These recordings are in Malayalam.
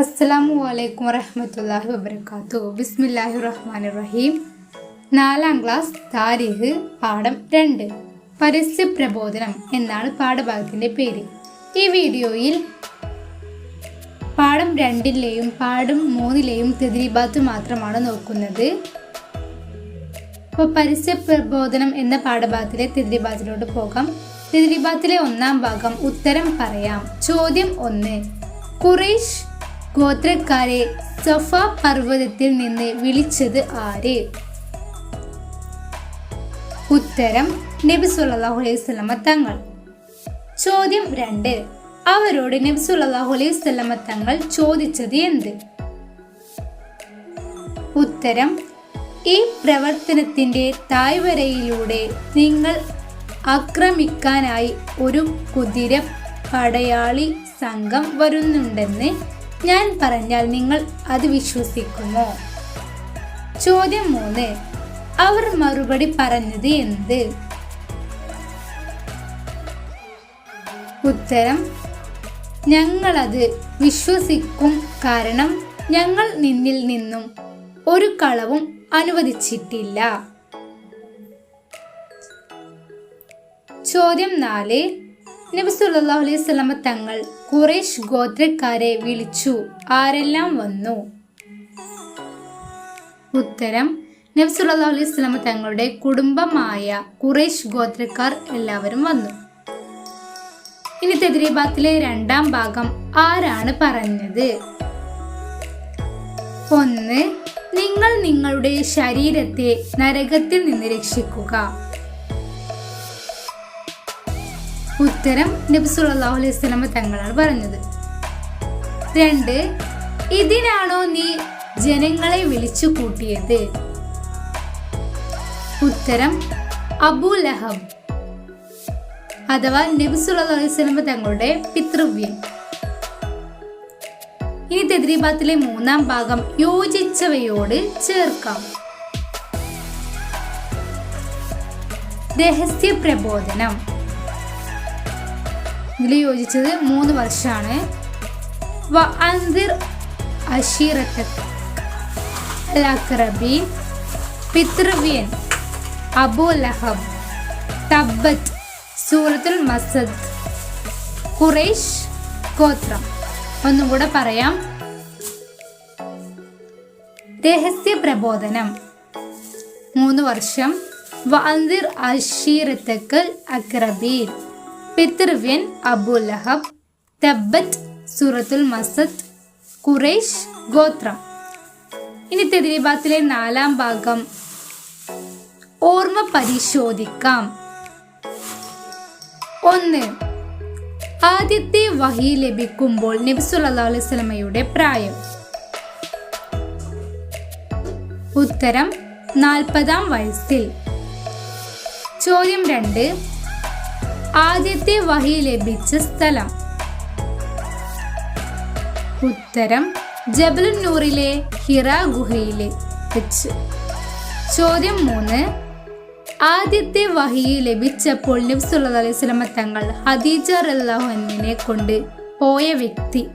അസ്സലാമു അലൈക്കും വറഹമത്തല്ലാഹി വബർക്കാത്തു ബിസ്മില്ലാഹി റഹ്മാൻ റഹീം നാലാം ക്ലാസ് താരിഖ് പാഠം രണ്ട്. പരസ്യ പ്രബോധനം എന്നാണ് പാഠഭാഗത്തിന്റെ പേര്. ഈ വീഡിയോയിൽ പാഠം രണ്ടിലെയും പാഠം മൂന്നിലെയും തെതിരിബാത്ത് മാത്രമാണ് നോക്കുന്നത്. അപ്പോൾ പരസ്യ പ്രബോധനം എന്ന പാഠഭാഗത്തിലെ തെതിരിബാത്തിലോട്ട് പോകാം. തെതിരിബാത്തിലെ ഒന്നാം ഭാഗം ഉത്തരം പറയാം. ചോദ്യം ഒന്ന്. ഖുറൈഷ് ഗോത്രക്കാരെ സഫ പർവതത്തിൽ നിന്ന് വിളിച്ചത് ആര്? ഉത്തരം നബി സല്ലല്ലാഹു അലൈഹി വസല്ലമ തങ്ങൾ. ചോദ്യം രണ്ട് അവരോട് നബി സല്ലല്ലാഹു അലൈഹി വസല്ലമ തങ്ങൾ ചോദിച്ചത് എന്ത്? ഉത്തരം ഈ പ്രവർത്തനത്തിന്റെ തായ്വരയിലൂടെ നിങ്ങൾ ആക്രമിക്കാനായി ഒരു കുതിര പടയാളി സംഘം വരുന്നുണ്ടെന്ന് ഞാൻ പറഞ്ഞാൽ നിങ്ങൾ അത് വിശ്വസിക്കുമോ? ചോദ്യം മൂന്ന്. അവർ മറുപടി പറഞ്ഞത് എന്ത്? ഉത്തരം ഞങ്ങളത് വിശ്വസിക്കും കാരണം ഞങ്ങൾ നിന്നിൽ നിന്നും ഒരു കളവും അനുവദിച്ചിട്ടില്ല. ചോദ്യം നാല്. നബി സല്ലല്ലാഹു അലൈഹി തങ്ങൾ കുറേഷ് ഗോത്രക്കാരെ വിളിച്ചു. ആരെല്ലാം വന്നു? ഉത്തരം നബി സല്ലല്ലാഹു അലൈഹി തങ്ങളുടെ കുടുംബമായ കുറേഷ് ഗോത്രക്കാർ എല്ലാവരും വന്നു. ഇനി തെദ്രീബാത്തിലെ രണ്ടാം ഭാഗം ആരാണ് പറഞ്ഞത്? ഒന്ന് നിങ്ങൾ നിങ്ങളുടെ ശരീരത്തെ നരകത്തിൽ നിന്ന് രക്ഷിക്കുക. ഉത്തരം നബി സല്ലല്ലാഹു അലൈഹി വസല്ലമ തങ്ങളാണ് പറഞ്ഞത്. രണ്ട് ഇതിനാണോ നീ ജനങ്ങളെ വിളിച്ചു കൂട്ടിയത്? ഉത്തരം അബു ലഹബ് അഥവാ നബി അലൈഹി വസല്ലമ തങ്ങളുടെ പിതൃവ്യം. ഇനി തെദ്രീബാത്തിലെ മൂന്നാം ഭാഗം യോജിച്ചവയോട് ചേർക്കാം. രഹസ്യ പ്രബോധനം. ഇതിൽ യോജിച്ചത് മൂന്ന് വർഷമാണ് വ പിതൃവ്യൻ അബു ലഹബ് തബ്ബത്ത് സൂറത്തുൽ മസദ് ഖുറൈഷ് ഗോത്രം. ഒന്നും കൂടെ പറയാം. രഹസ്യ പ്രബോധനം. മൂന്ന് വർഷം. വാന്തിർ അഷീറത്തക്കൽ അക്രബീൻ പിതൃവ്യൻ അബു ലഹബ് തബ്ബത്ത് സൂറത്തുൽ മസദ് ഖുറൈഷ് ഗോത്രം. ഇനി തെതിരിബാത്തിലെ നാലാം ഭാഗം. ഓർമ്മ പരിശോധിക്കാം. ഒന്ന് ആദ്യത്തെ വഹി ലഭിക്കുമ്പോൾ നബി സല്ലല്ലാഹു പ്രായം. ഉത്തരം നാൽപ്പതാം വയസ്സിൽ. ചോദ്യം രണ്ട് ആദ്യത്തെ വഹി ലഭിച്ച സ്ഥലം. ഉത്തരം ജബലുന്നൂറിലെ ഹിറ ഗുഹയിലെ വെച്ച്. ചോദ്യം മൂന്ന്. ആദ്യത്തെ വഹി ലഭിച്ചപ്പോൾ നബി സല്ലല്ലാഹു അലൈഹി സ്വലമ തങ്ങൾ ഹദീജ റല്ലാഹു എന്നിനെ കൊണ്ട് പോയ വ്യക്തി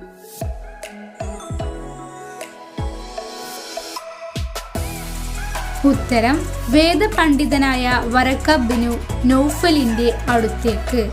ഉത്തരം വേദപണ്ഡിതനായ വരക്കബിനു നൗഫലിന്റെ അടുത്തേക്ക്.